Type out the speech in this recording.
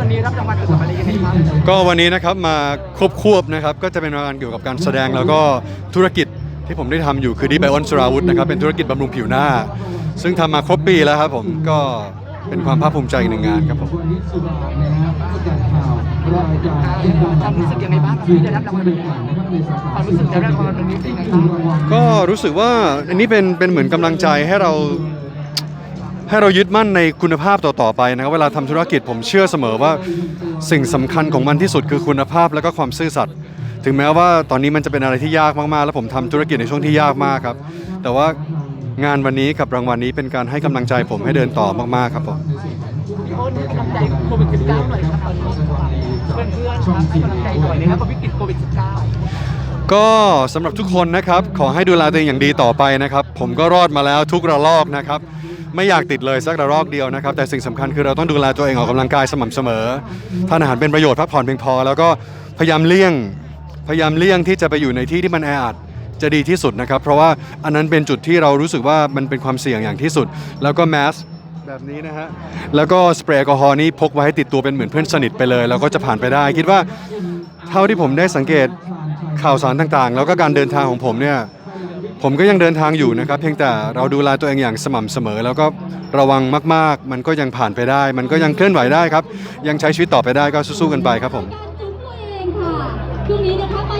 วันนี้รับรางวัลเกี่ยวกับอะไรยังไงบ้างก็วันนี้นะครับมาควบควบนะครับก็จะเป็นงานเกี่ยวกับการแสดงแล้วก็ธุรกิจที่ผมได้ทำอยู่คือดีไบออนสราวุธนะครับเป็นธุรกิจบำรุงผิวหน้า ซึ่งทำมาครบปีแล้วครับผมก็เป็นความภาคภูมิใจอีกหนึ่งงานครับผม ความรู้สึกยังไงบ้างครับที่ได้รับรางวัลวันนี้ความรู้สึกได้รับรางวัลวันนี้เป็นยังไงบ้างก็รู้สึกว่าอันนี้เป็นเป็นเหมือนกำลังใจให้เรา ให้เรายึดมั่นในคุณภาพต่อๆไปนะครับเวลาทำธุรกิจผมเชื่อเสมอว่าสิ่งสำคัญของมันที่สุดคือคุณภาพและก็ความซื่อสัตย์ถึงแม้ว่าตอนนี้มันจะเป็นอะไรที่ยากมากๆ แล้วผมทำธุรกิจในช่วงที่ยากมากครับ แต่ว่างานวันนี้กับรางวัลนี้เป็นการให้กำลังใจผมให้เดินต่อมากๆครับผมพี่โอ้นี่กำลังใจโควิด -19 หน่อยครับตอนนี้เพื่อนเพื่อนๆครับให้กำลังใจหน่อยนะครับกับวิกฤตโควิด -19 ก็สำหรับทุกคนนะครับขอให้ดูแลตัวเองอย่างดีต่อไปนะครับ ผมก็รอดมาแล้วทุกระลอกนะครับ ไม่อยากติดเลยสักระลอกเดียวนะครับ แต่สิ่งสำคัญคือเราต้องดูแลตัวเองออกกำลังกายสม่ำเสมอทานอาหารเป็นประโยชน์พักผ่อนเพียงพอ แล้วก็พยายามเลี่ยงพยายามเลี่ยงที่จะไปอยู่ในที่ที่มันแออัดจะดีที่สุดนะครับ เพราะว่าอันนั้นเป็นจุดที่เรารู้สึกว่ามันเป็นความเสี่ยงอย่างที่สุด แล้วก็แมสแบบนี้นะฮะแล้วก็สเปรย์แอลกอฮอล์นี่พกไว้ให้ติดตัวเป็นเหมือนเพื่อนสนิทไปเลยแล้วก็จะผ่านไปได้ คิดว่าเท่าที่ผมได้สังเกตข่าวสารต่างๆ แล้วก็การเดินทางของผมเนี่ย ผมก็ยังเดินทางอยู่นะครับเพียงแต่เราดูแลตัวเองอย่างสม่ำเสมอ แล้วก็ระวังมากๆ มันก็ยังผ่านไปได้ มันก็ยังเคลื่อนไหวได้ครับ ยังใช้ชีวิตต่อไปได้ก็สู้ๆกันไปครับผม